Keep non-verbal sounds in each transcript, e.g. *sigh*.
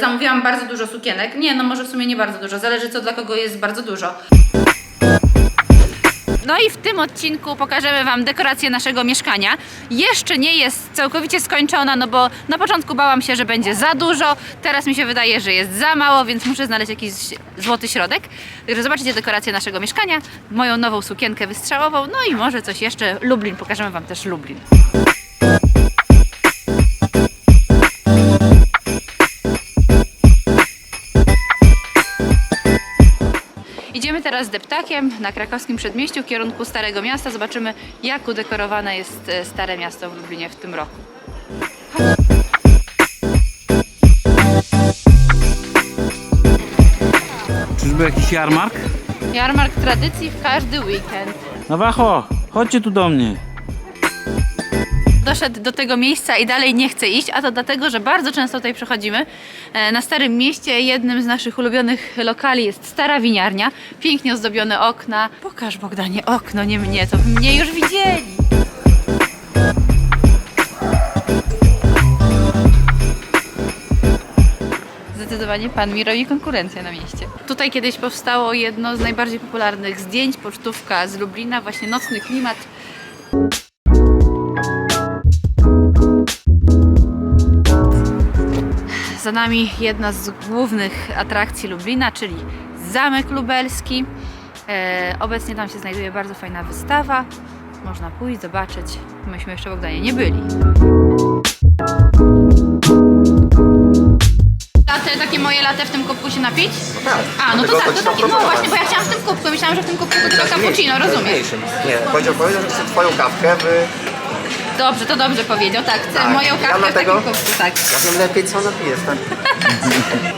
Zamówiłam bardzo dużo sukienek. Nie, no może w sumie nie bardzo dużo, zależy co dla kogo jest bardzo dużo. No i w tym odcinku pokażemy Wam dekorację naszego mieszkania. Jeszcze nie jest całkowicie skończona, no bo na początku bałam się, że będzie za dużo. Teraz mi się wydaje, że jest za mało, więc muszę znaleźć jakiś złoty środek. Także zobaczycie dekorację naszego mieszkania, moją nową sukienkę wystrzałową, no i może coś jeszcze. Lublin, pokażemy Wam też Lublin. Idziemy teraz deptakiem na krakowskim przedmieściu w kierunku Starego Miasta. Zobaczymy, jak udekorowane jest e, Stare Miasto w Lublinie w tym roku. Czyżby jakiś jarmark? Jarmark tradycji w każdy weekend. No wacho, chodźcie tu do mnie. Doszedł do tego miejsca i dalej nie chce iść, a to dlatego, że bardzo często tutaj przychodzimy. E, Na Starym Mieście jednym z naszych ulubionych lokali jest Stara Winiarnia. Pięknie ozdobione okna. Pokaż Bogdanie okno, nie mnie, to mnie już widzieli. Zdecydowanie pan mi robi konkurencję na mieście. Tutaj kiedyś powstało jedno z najbardziej popularnych zdjęć, pocztówka z Lublina, właśnie nocny klimat. Za nami jedna z głównych atrakcji Lublina, czyli Zamek Lubelski. E, obecnie tam się znajduje bardzo fajna wystawa. Można pójść, zobaczyć. Myśmy jeszcze w Bogdanie nie byli. Latte, takie moje latte w tym kubku się napić? Tak. A, no to Dlatego tak, to takie, no proponować. właśnie, bo ja chciałam w tym kubku, myślałam, że w tym kubku to cappuccino, rozumiesz? Mniejszym. Nie, powiedział, powiedział, że chce twoją kawkę w... Dobrze, to dobrze powiedział, tak, chcę Tak, moją ja kawkę w takim dlatego- kubku, tak. Ja wiem lepiej, co napijesz, tak?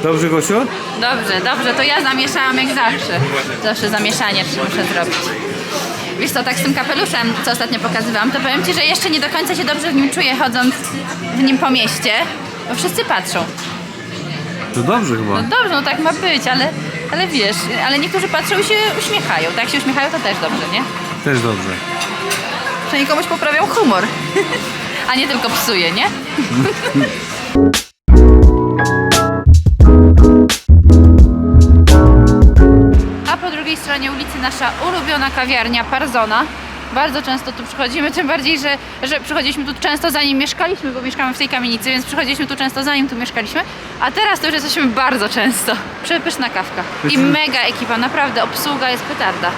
Dobrze, Gosiu? Dobrze, dobrze, to ja zamieszałam jak zawsze. Zawsze zamieszanie muszę zrobić. Wiesz co, tak z tym kapeluszem, co ostatnio pokazywałam, to powiem Ci, że jeszcze nie do końca się dobrze w nim czuję, chodząc w nim po mieście, bo wszyscy patrzą. To dobrze chyba. No dobrze, no tak ma być, ale, ale wiesz, ale niektórzy patrzą i się uśmiechają. Tak się uśmiechają, to też dobrze, nie? Też dobrze. Przynajmniej komuś poprawią humor, *laughs* a nie tylko psuje, nie? *laughs* A po drugiej stronie ulicy nasza ulubiona kawiarnia Parzona. Bardzo często tu przychodzimy, tym bardziej, że, że przychodziliśmy tu często zanim mieszkaliśmy, bo mieszkamy w tej kamienicy, więc przychodziliśmy tu często zanim tu mieszkaliśmy, a teraz to już jesteśmy bardzo często. Przepyszna kawka. I mega ekipa, naprawdę, obsługa jest petarda.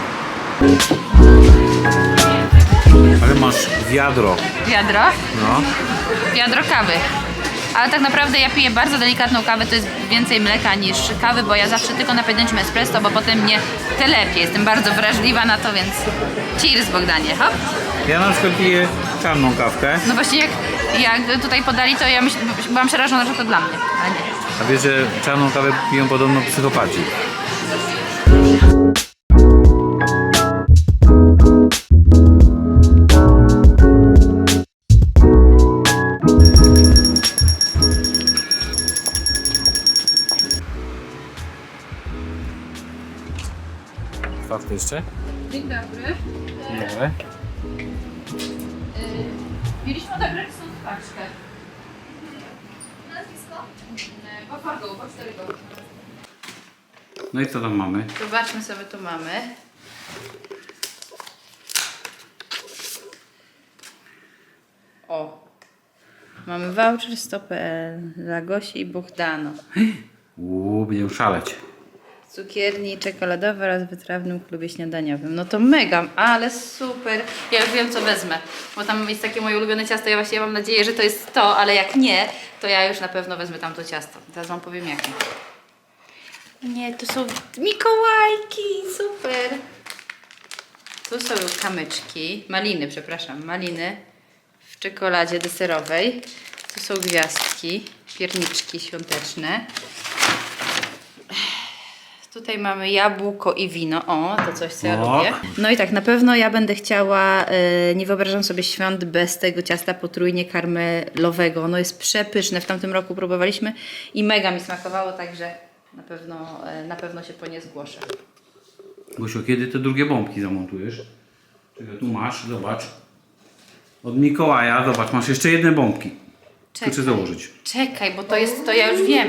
Masz wiadro. Wiadro? No. Wiadro kawy. Ale tak naprawdę ja piję bardzo delikatną kawę, to jest więcej mleka niż kawy, bo ja zawsze tylko na pojedynczym espresso, bo potem mnie telepie. Jestem bardzo wrażliwa na to, więc cheers Bogdanie, hop. Ja na przykład piję czarną kawkę, No właśnie jak, jak tutaj podali, to ja myśl, byłam przerażona, że to dla mnie, a nie. a wiesz, że czarną kawę piją podobno psychopaci. Jeszcze? Dzień dobry. Dobre. Mieliśmy odebrać stąd paczkę. Nazwisko? Po fargo, po czterego. No i co tam mamy? Zobaczmy, my tu mamy. O. Mamy voucher 100.pl dla Gosi i Bogdano. *gasps* Uuu, będziemy szaleć. Cukierni czekoladowe oraz wytrawnym klubie śniadaniowym. No to mega, ale super. Ja już wiem, co wezmę. Bo tam jest takie moje ulubione ciasto. Ja właśnie mam nadzieję, że to jest to, ale jak nie, to ja już na pewno wezmę tamto ciasto. Teraz Wam powiem jakie. Nie, to są Mikołajki, super. Tu są kamyczki, maliny, przepraszam, maliny w czekoladzie deserowej. Tu są gwiazdki, pierniczki świąteczne. Tutaj mamy jabłko i wino. O, to coś, co ja Ok. lubię. No i tak, na pewno ja będę chciała, e, nie wyobrażam sobie świąt bez tego ciasta potrójnie karmelowego. Ono jest przepyszne. W tamtym roku próbowaliśmy i mega mi smakowało, także na pewno, e, na pewno się po nie zgłoszę. Gosiu, kiedy te drugie bombki zamontujesz? Czekaj, tu masz, zobacz. Od Mikołaja, zobacz, masz jeszcze jedne bombki. Czekaj. trzeba założyć. Czekaj, bo to jest, to ja już wiem.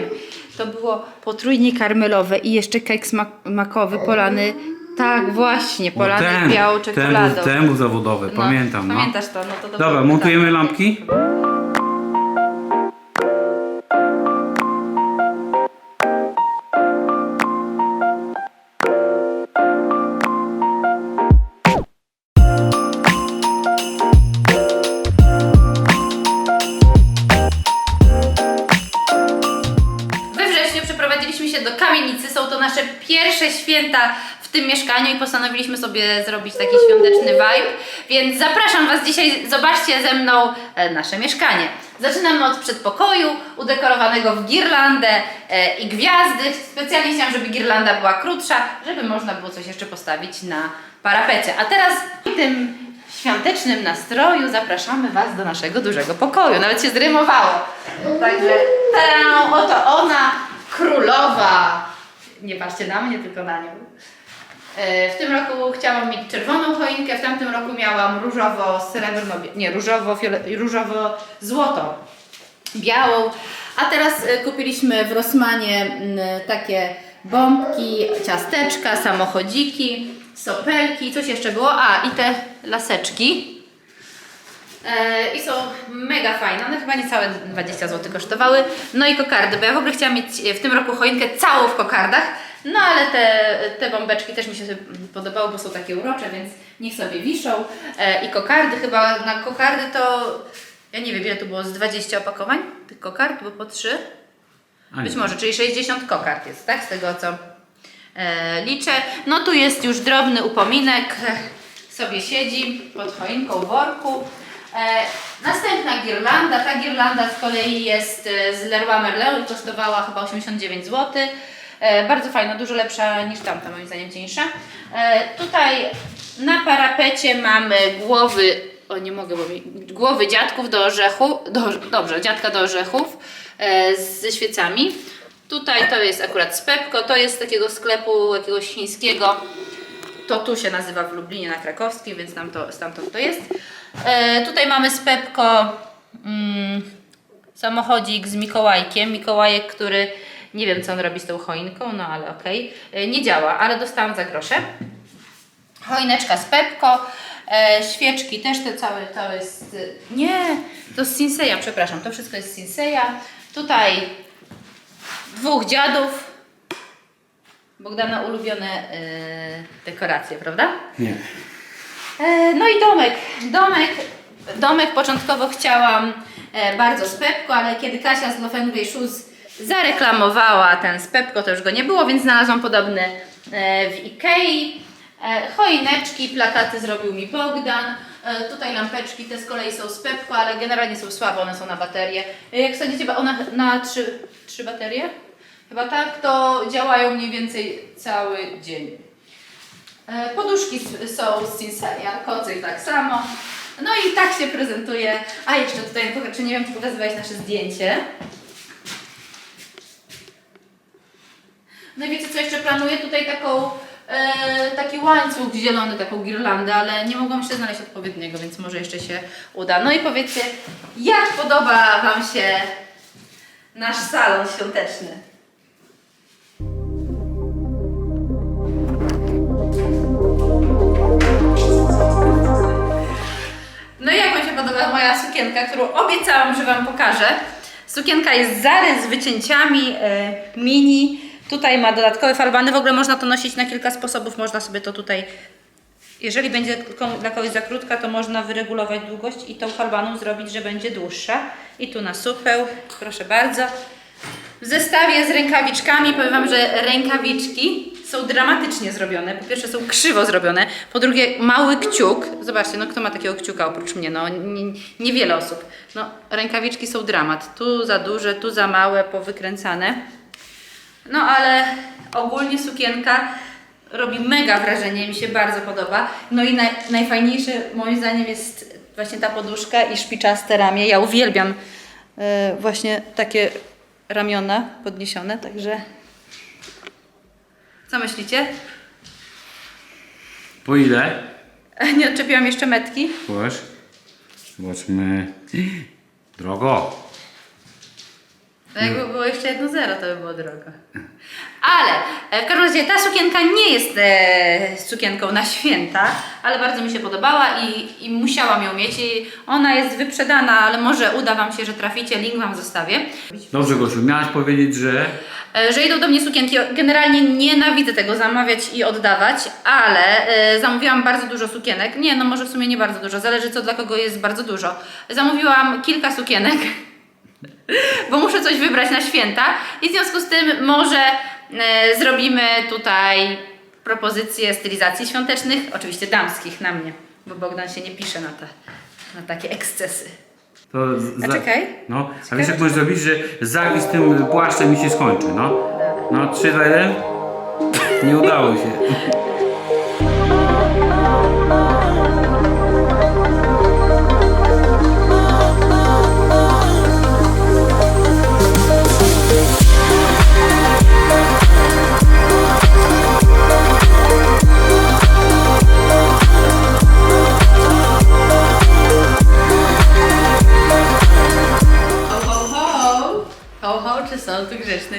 To było potrójnie karmelowe i jeszcze keks mak- makowy polany. Tak, właśnie, polany białą ten, czekoladą. ten był zawodowy, No, pamiętam. No. Pamiętasz to? No to Dobra, montujemy lampki? Postanowiliśmy sobie zrobić taki świąteczny vibe. Więc zapraszam Was dzisiaj, zobaczcie ze mną e, nasze mieszkanie. Zaczynamy od przedpokoju, udekorowanego w girlandę e, i gwiazdy. Specjalnie chciałam, żeby girlanda była krótsza, żeby można było coś jeszcze postawić na parapecie. A teraz w tym świątecznym nastroju zapraszamy Was do naszego dużego pokoju. Nawet się zrymowało. Także ta oto ona, królowa. Nie patrzcie na mnie, tylko na nią. E, W tym roku chciałam mieć czerwoną choinkę, w tamtym roku miałam różowo-srebrno, nie, różowo-fiole- różowo-złoto białą, a teraz e, kupiliśmy w Rossmanie mm, takie bombki, ciasteczka, samochodziki, sopelki, coś jeszcze było, a i te laseczki. E, I są mega fajne, one chyba niecałe 20 zł kosztowały. No i kokardy, bo ja w ogóle chciałam mieć e, w tym roku choinkę całą w kokardach, no ale te, te bombeczki też mi się podobały, bo są takie urocze, więc niech sobie wiszą. E, I kokardy, chyba na kokardy to, ja nie wiem ile tu było, z 20 opakowań tych kokard, bo po 3. A Być może, czyli 60 kokard jest, tak? Z tego co liczę. No tu jest już drobny upominek. Sobie siedzi pod choinką w worku. E, następna girlanda. Ta girlanda z kolei jest e, z Leroy Merlin i kosztowała chyba 89 zł. E, bardzo fajna, dużo lepsza niż tamta, moim zdaniem cieńsza. Tutaj na parapecie mamy głowy, o nie mogę, mi, głowy dziadków do orzechu, do, dobrze, dziadka do orzechów ze świecami. Tutaj to jest akurat z Pepko, to jest z takiego sklepu jakiegoś chińskiego. To tu się nazywa w Lublinie na Krakowskiej, więc tam to, stamtąd to jest. E, tutaj mamy z Pepko mm, samochodzik z Mikołajkiem. Mikołajek, który nie wiem co on robi z tą choinką, no ale okej. E, Nie działa, ale dostałam za grosze. Choineczka z Pepko. E, świeczki też te całe to jest. Nie, to z Sinseya, przepraszam, to wszystko jest z Sinseya. Tutaj dwóch dziadów. Bogdana ulubione e, dekoracje, prawda? Nie. E, no i domek. Domek, domek początkowo chciałam e, bardzo z Pepko, ale kiedy Kasia z Lofengway Shoes zareklamowała ten z Pepko, to już go nie było, więc znalazłam podobny e, w Ikei. Choineczki, plakaty zrobił mi Bogdan. Tutaj lampeczki, te z kolei są z Pepko, ale generalnie są słabe, one są na baterie. Jak sądzicie, one na trzy, trzy baterie? Chyba tak, to działają mniej więcej cały dzień. E, Poduszki są z Sinseya, kocyk tak samo. No i tak się prezentuje. A jeszcze tutaj, czy nie wiem, czy pokazywałeś nasze zdjęcie. No i wiecie co, jeszcze planuję tutaj taką, e, taki łańcuch zielony, taką girlandę, ale nie mogłam jeszcze znaleźć odpowiedniego, więc może jeszcze się uda. No i powiedzcie, jak podoba Wam się nasz salon świąteczny? Podoba moja sukienka, którą obiecałam, że Wam pokażę. Sukienka jest zarys z wycięciami, e, mini. Tutaj ma dodatkowe falbany. W ogóle można to nosić na kilka sposobów. Można sobie to tutaj, jeżeli będzie dla kogoś za krótka, to można wyregulować długość i tą falbaną zrobić, że będzie dłuższa. I tu na supeł, proszę bardzo. W zestawie z rękawiczkami powiem Wam, że rękawiczki są dramatycznie zrobione. Po pierwsze są krzywo zrobione, po drugie mały kciuk. Zobaczcie, no kto ma takiego kciuka oprócz mnie? No nie- niewiele osób. No rękawiczki są dramat. Tu za duże, tu za małe, powykręcane. No ale ogólnie sukienka robi mega wrażenie, mi się bardzo podoba. No i naj, moim zdaniem jest właśnie ta poduszka i szpiczaste ramię. Ja uwielbiam e, właśnie takie ramiona podniesione, także co myślicie? Po ile? *laughs* Nie odczepiłam jeszcze metki. Spójrz. Zobaczmy. Drogo. No jakby było jeszcze jedno zero, to by było drogo. *laughs* Ale e, w każdym razie ta sukienka nie jest e, sukienką na święta, ale bardzo mi się podobała i, i musiałam ją mieć. I ona jest wyprzedana, ale może uda Wam się, że traficie. Link Wam zostawię. Dobrze, Gosiu, miałaś powiedzieć, że E, że idą do mnie sukienki. Generalnie nienawidzę tego zamawiać i oddawać, ale e, zamówiłam bardzo dużo sukienek. Nie, no może w sumie nie bardzo dużo, zależy co dla kogo jest bardzo dużo. Zamówiłam kilka sukienek, *laughs* bo muszę coś wybrać na święta i w związku z tym może zrobimy tutaj propozycje stylizacji świątecznych, oczywiście damskich na mnie, bo Bogdan się nie pisze na, te, na takie ekscesy. to... z- A za- czekaj. No, a wiesz jak możesz zrobić, że zawis tym płaszczem mi się skończy, no? No, 3, 2, 1. Nie udało się.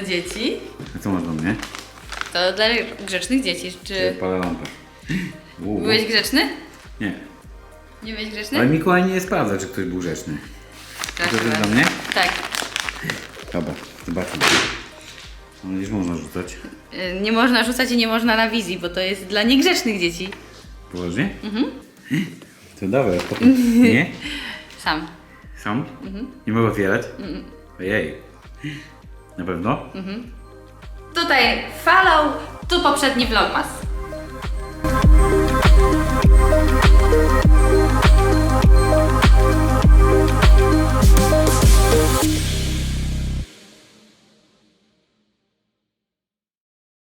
Dzieci? A co masz do mnie? To dla grzecznych dzieci, czy... Palę lampę. Byłeś grzeczny? Nie. Nie byłeś Ale grzeczny? Mikołaj nie sprawdza, czy ktoś był grzeczny. Proszę To jest do mnie? Tak. Dobra, zobaczmy. No, gdzieś można rzucać. Y, Nie można rzucać i nie można na wizji, bo to jest dla niegrzecznych dzieci. Poważnie? Mhm. To dawaj, potem... Nie? Sam. Sam? Nie mogę otwierać? Ojej. Na pewno? Tutaj follow, tu poprzedni vlogmas.